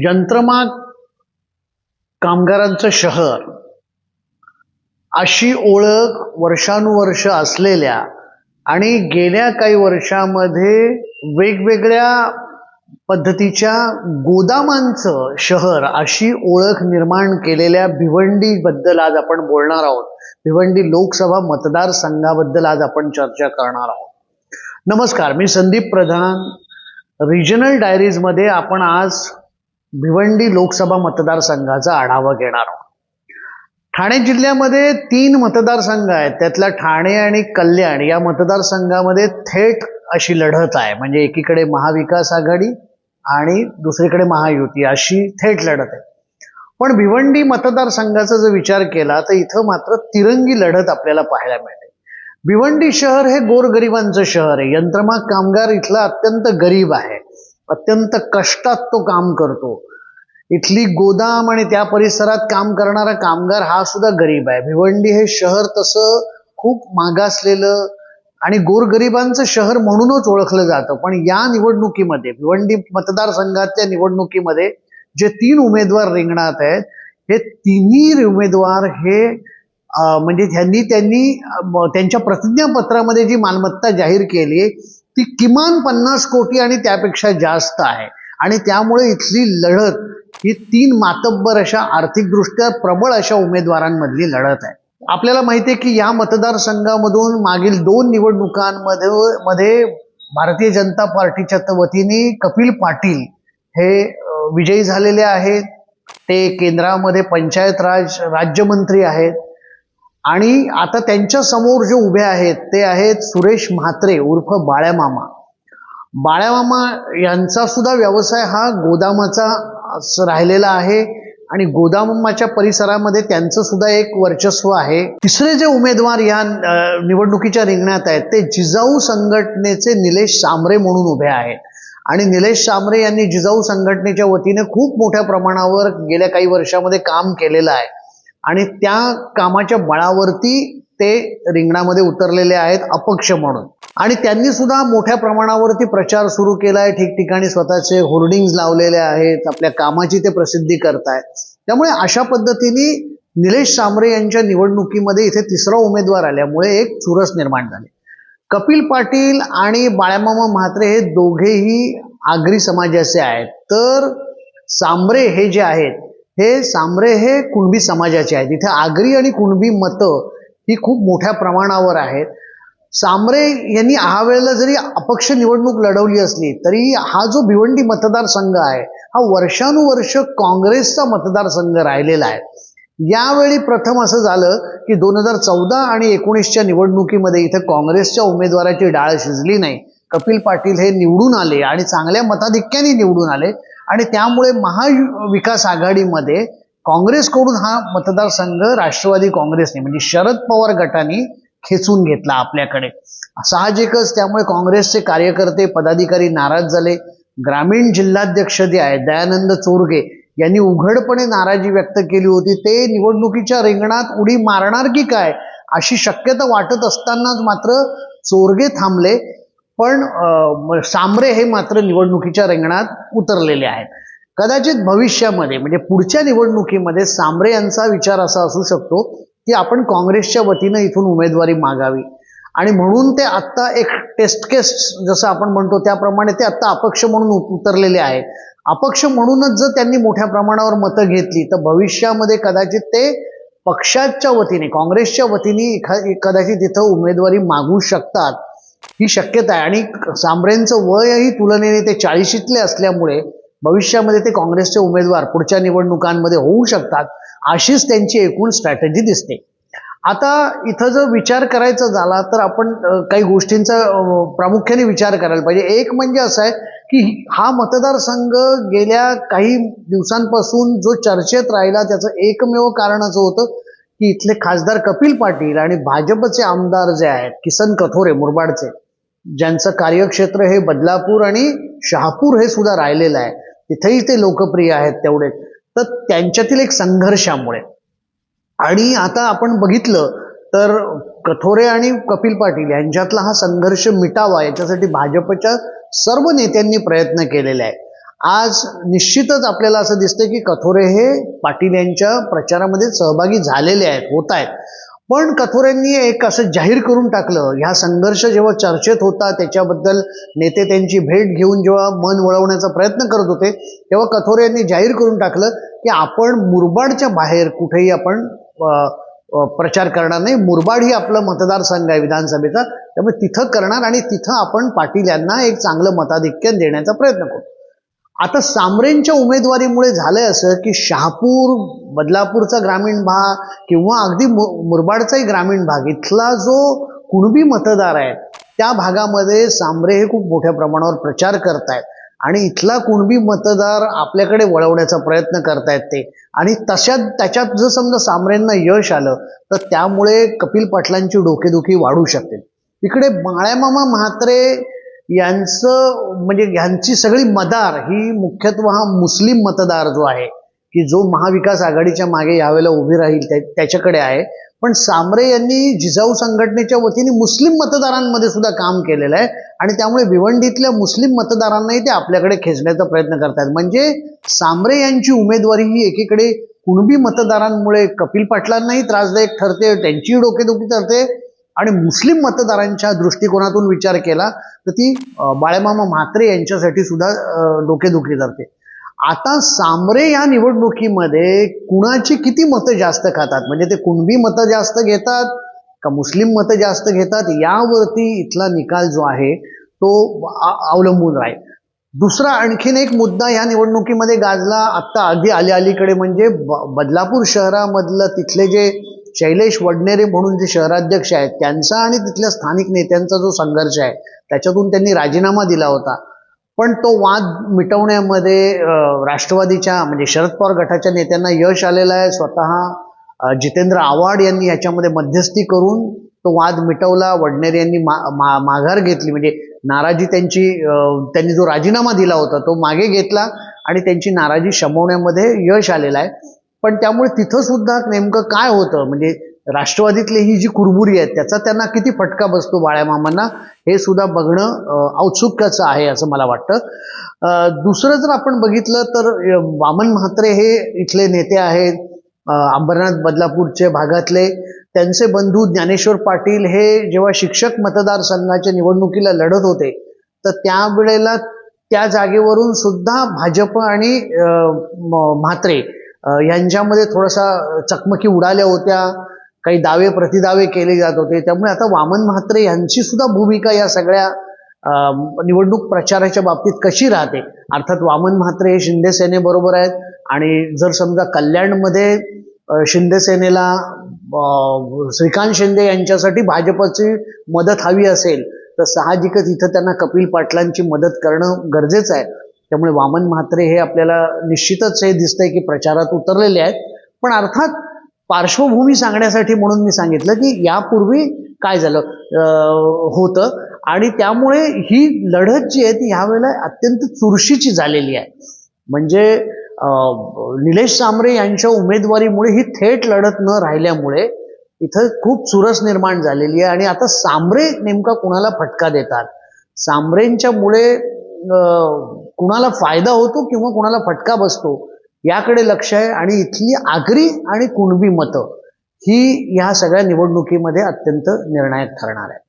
यंत्रमाग कामगारांचं शहर अशी ओळख वर्षानुवर्ष असलेल्या आणि गेल्या काही वर्षामध्ये वेगवेगळ्या पद्धतीच्या गोदामांचं शहर अशी ओळख निर्माण केलेल्या भिवंडीबद्दल आज आपण बोलणार आहोत. भिवंडी लोकसभा मतदारसंघाबद्दल आज आपण चर्चा करणार आहोत. नमस्कार मी संदीप प्रधान. रिजनल डायरीजमध्ये आपण आज भिवंडी लोकसभा मतदारसंघाचा आढावा घेणार आहोत. ठाणे जिल्ह्यामध्ये तीन मतदारसंघ आहेत. त्यातला ठाणे आणि कल्याण या मतदारसंघामध्ये थेट अशी लढत आहे. म्हणजे एकीकडे महाविकास आघाडी आणि दुसरीकडे महायुती अशी थेट लढत आहे. पण भिवंडी मतदारसंघाचा जर विचार केला तर इथं मात्र तिरंगी लढत आपल्याला पाहायला मिळते. भिवंडी शहर हे गोरगरिबांचं शहर आहे. यंत्रमाग कामगार इथला अत्यंत गरीब आहे. अत्यंत कष्टात तो काम करतो. इथली गोदाम आणि त्या परिसरात काम करणारा कामगार हा सुद्धा गरीब आहे. भिवंडी हे शहर तसं खूप मागासलेलं आणि गोरगरिबांचं शहर म्हणूनच ओळखलं जातं. पण या निवडणुकीमध्ये भिवंडी मतदारसंघातल्या निवडणुकीमध्ये जे तीन उमेदवार रिंगणात आहेत हे तिन्ही उमेदवार हे म्हणजे त्यांनी त्यांनी त्यांच्या प्रतिज्ञापत्रामध्ये जी मालमत्ता जाहीर केली ती किमान पन्नास कोटी आणि त्यापेक्षा जास्त आहे. आणि त्यामुळे इथली लढत ही तीन मातब्बर अशा आर्थिकदृष्ट्या प्रबळ अशा उमेदवारांमधली लढत आहे. आपल्याला माहिती आहे की या मतदारसंघामधून मागील दोन निवडणुकांमध्ये मध्ये भारतीय जनता पार्टीच्या वतीने कपिल पाटील हे विजयी झालेले आहेत. ते केंद्रामध्ये पंचायत राज राज्यमंत्री आहेत. आणि आता त्यांच्यासमोर जे उभे आहेत ते आहेत सुरेश म्हात्रे उर्फ बाळ्यामामा. बाळ्यामामा यांचा सुद्धा व्यवसाय हा गोदामाचा राहिलेला आहे आणि गोदामाच्या परिसरामध्ये त्यांचं सुद्धा एक वर्चस्व आहे. तिसरे जे उमेदवार या निवडणुकीच्या रिंगणात आहेत ते जिजाऊ संघटनेचे निलेश सांबरे म्हणून उभे आहेत. आणि निलेश सांबरे यांनी जिजाऊ संघटनेच्या वतीने खूप मोठ्या प्रमाणावर गेल्या काही वर्षामध्ये काम केलेलं आहे. आणि त्या कामाच्या बळावरती ते रिंगणामध्ये उतरलेले आहेत अपक्ष म्हणून. आणि त्यांनी सुद्धा मोठ्या प्रमाणावरती प्रचार सुरू केला आहे ठिकठिकाणी स्वतःचे होर्डिंग्ज लावलेले आहेत आपल्या कामाची ते प्रसिद्धी करतायत. त्यामुळे अशा पद्धतीने निलेश सांबरे यांच्या निवडणुकीमध्ये इथे तिसरा उमेदवार आल्यामुळे एक चुरस निर्माण झाली. कपिल पाटील आणि बाळ्यामामा म्हात्रे हे दोघेही आगरी समाजाचे आहेत. तर सांबरे हे जे आहेत हे सांबरे हे कुणबी समाजाचे आहेत. इथे आगरी आणि कुणबी मतं ही खूप मोठ्या प्रमाणावर आहेत. सांबरे यांनी हा वेळेला जरी अपक्ष निवडणूक लढवली असली तरी हा जो भिवंडी मतदारसंघ आहे हा वर्षानुवर्ष काँग्रेसचा मतदारसंघ राहिलेला आहे. यावेळी प्रथम असं झालं की दोन हजार चौदा आणि एकोणीसच्या निवडणुकीमध्ये इथे काँग्रेसच्या उमेदवाराची डाळ शिजली नाही. कपिल पाटील हे निवडून आले आणि चांगल्या मताधिक्याने निवडून आले. आणि त्यामुळे महाविकास आघाडीमध्ये काँग्रेसकडून हा मतदारसंघ राष्ट्रवादी काँग्रेसने म्हणजे शरद पवार गटाने खेचून घेतला आपल्याकडे. साहजिकच त्यामुळे काँग्रेसचे कार्यकर्ते पदाधिकारी नाराज झाले. ग्रामीण जिल्हाध्यक्ष जे आहेत दयानंद चोरगे यांनी उघडपणे नाराजी व्यक्त केली होती. ते निवडणुकीच्या रिंगणात उडी मारणार की काय अशी शक्यता वाटत असतानाच मात्र चोरगे थांबले. पण सामरे सांबरे हे मात्र निवडणुकीच्या रिंगणात उतरलेले आहेत. कदाचित भविष्यामध्ये म्हणजे पुढच्या निवडणुकीमध्ये सांबरे यांचा विचार असा असू शकतो की आपण काँग्रेसच्या वतीनं इथून उमेदवारी मागावी. आणि म्हणून ते आत्ता एक टेस्ट केस जसं आपण म्हणतो त्याप्रमाणे ते आत्ता अपक्ष म्हणून उतरलेले आहेत अपक्ष म्हणूनच जर त्यांनी मोठ्या प्रमाणावर मतं घेतली तर भविष्यामध्ये कदाचित ते पक्षाच्या वतीने काँग्रेसच्या वतीने एखा- कदाचित इथं उमेदवारी मागू शकतात. ही शक्यता आहे. आणि सांबरेंचं वयही तुलनेने ते चाळीशीतले असल्यामुळे भविष्यामध्ये ते काँग्रेसचे उमेदवार पुढच्या निवडणुकांमध्ये होऊ शकतात अशीच त्यांची एकूण स्ट्रॅटेजी दिसते. आता इथं जर विचार करायचा झाला तर आपण काही गोष्टींचा प्रामुख्याने विचार करायला पाहिजे. एक म्हणजे असं आहे की हा मतदारसंघ गेल्या काही दिवसांपासून जो चर्चेत राहिला त्याचं एकमेव कारण असं होतं की इथले खासदार कपिल पाटील आणि भाजपचे आमदार जे आहेत किसन कथोरे मुरबाडचे ज्यांचं कार्यक्षेत्र हे बदलापूर आणि शहापूर हे सुद्धा राहिलेलं आहे तिथेही ते लोकप्रिय आहेत तेवढे. तर त्यांच्यातील एक संघर्षामुळे. आणि आता आपण बघितलं तर कथोरे आणि कपिल पाटील यांच्यातला हा संघर्ष मिटावा याच्यासाठी भाजपच्या सर्व नेत्यांनी प्रयत्न केलेले आहे आज निश्चितच आपल्याला असं दिसतं की कथोरे हे पाटील यांच्या प्रचारामध्ये सहभागी झालेले आहेत होत आहेत. पण कथोरेंनी एक असं जाहीर करून टाकलं ह्या संघर्ष जेव्हा चर्चेत होता त्याच्याबद्दल नेते त्यांची भेट घेऊन जेव्हा मन वळवण्याचा प्रयत्न करत होते तेव्हा कथोरे यांनी जाहीर करून टाकलं की आपण मुरबाडच्या बाहेर कुठेही आपण प्रचार करणार नाही. मुरबाड ही आपलं मतदारसंघ आहे विधानसभेचा. त्यामुळे तिथं करणार आणि तिथं आपण पाटील यांना एक चांगलं मताधिक्य देण्याचा प्रयत्न करू. आता सामरेंच्या उमेदवारीमुळे झालंय असं की शहापूर बदलापूरचा ग्रामीण भाग किंवा अगदी मु मुरबाडचाही ग्रामीण भाग इथला जो कुणबी मतदार आहे त्या भागामध्ये सामरे हे खूप मोठ्या प्रमाणावर प्रचार करतायत. आणि इथला कुणबी मतदार आपल्याकडे वळवण्याचा प्रयत्न करतायत ते. आणि तशात त्याच्यात जर समजा सामरेंना यश आलं तर त्यामुळे कपिल पाटलांची डोकेदुखी वाढू शकते. इकडे बाळ्यामामा म्हात्रे यांचं म्हणजे यांची सगळी मदार ही मुख्यत्व हा मुस्लिम मतदार जो आहे की जो महाविकास आघाडीच्या मागे यावेळेला उभी राहील त्या- त्याच्याकडे आहे. पण सामरे यांनी जिजाऊ संघटनेच्या वतीने मुस्लिम मतदारांमध्ये सुद्धा काम केलेलं आहे. आणि त्यामुळे भिवंडीतल्या मुस्लिम मतदारांनाही ते आपल्याकडे खेचण्याचा प्रयत्न करतात. म्हणजे सामरे यांची उमेदवारी ही एकीकडे कुणबी मतदारांमुळे कपिल पाटलांनाही त्रासदायक ठरते त्यांचीही डोकेदुखी ठरते आणि मुस्लिम मतदारांच्या दृष्टिकोनातून विचार केला तर ती बाळेमामा म्हात्रे यांच्यासाठी सुद्धा डोकेदुखी जाते आता सामरे या निवडणुकीमध्ये कुणाची किती मतं जास्त खातात? म्हणजे ते कुणबी मतं जास्त घेतात का मुस्लिम मतं जास्त घेतात? यावरती इथला निकाल जो आहे तो अवलंबून राहील. दुसरा आणखीन एक मुद्दा या निवडणुकीमध्ये गाजला आत्ता आधी आली अलीकडे म्हणजे बदलापूर शहरामधलं तिथले जे शैलेश वडनेरे म्हणून जे शहराध्यक्ष आहेत त्यांचा आणि तिथल्या स्थानिक नेत्यांचा जो संघर्ष आहे त्याच्यातून त्यांनी राजीनामा दिला होता. पण तो वाद मिटवण्यामध्ये राष्ट्रवादीच्या म्हणजे शरद पवार गटाच्या नेत्यांना यश आलेलं आहे. स्वतः जितेंद्र आव्हाड यांनी याच्यामध्ये मध्यस्थी करून तो वाद मिटवला. वडनेरे यांनी मा, मा, माघार घेतली. म्हणजे नाराजी त्यांची त्यांनी जो राजीनामा दिला होता तो मागे घेतला आणि त्यांची नाराजी शमवण्यामध्ये यश आलेलं आहे. पण त्यामुळे तिथं सुद्धा नेमकं काय होतं? म्हणजे राष्ट्रवादीतली ही जी कुरबुरी आहेत त्याचा त्यांना किती फटका बसतो बाळ्यामामांना हे सुद्धा बघणं औत्सुक्याचं आहे असं मला वाटतं. दुसरं जर आपण बघितलं तर वामन म्हात्रे हे इथले नेते आहेत. अंबरनाथ बदलापूरचे भागातले. त्यांचे बंधू ज्ञानेश्वर पाटील हे जेव्हा शिक्षक मतदारसंघाच्या निवडणुकीला लढत होते तर त्यावेळेला त्या जागेवरून सुद्धा भाजप आणि म्हात्रे यांच्यामध्ये थोडासा चकमकी उडाल्या होत्या. काही दावे प्रतिदावे केले जात होते. त्यामुळे आता वामन म्हात्रे यांची सुद्धा भूमिका या सगळ्या निवडणूक प्रचाराच्या बाबतीत कशी राहते? अर्थात वामन म्हात्रे हे शिंदे सेनेबरोबर आहेत. आणि जर समजा कल्याणमध्ये शिंदे सेनेला श्रीकांत शिंदे यांच्यासाठी भाजपची मदत हवी असेल तर साहजिकच इथं त्यांना कपिल पाटलांची मदत करणं गरजेचं आहे. त्यामुळे वामन म्हात्रे हे आपल्याला निश्चितच हे दिसतंय की प्रचारात उतरलेले आहेत. पण अर्थात पार्श्वभूमी सांगण्यासाठी म्हणून मी सांगितलं की यापूर्वी काय झालं? होतं. आणि त्यामुळे ही लढत जी आहे ती ह्यावेळेला अत्यंत चुरशीची झालेली आहे. म्हणजे निलेश सांबरे यांच्या उमेदवारीमुळे ही थेट लढत न राहिल्यामुळे इथं खूप चुरस निर्माण झालेली आहे. आणि आता सांबरे नेमका कुणाला फटका देतात? सांबरेंच्यामुळे कुणाला फायदा होतो किंवा कुणाला फटका बसतो याकडे लक्ष आहे. आणि इथली आगरी आणि कुणबी मतं ही या सगळ्या निवडणुकीमध्ये अत्यंत निर्णायक ठरणार आहे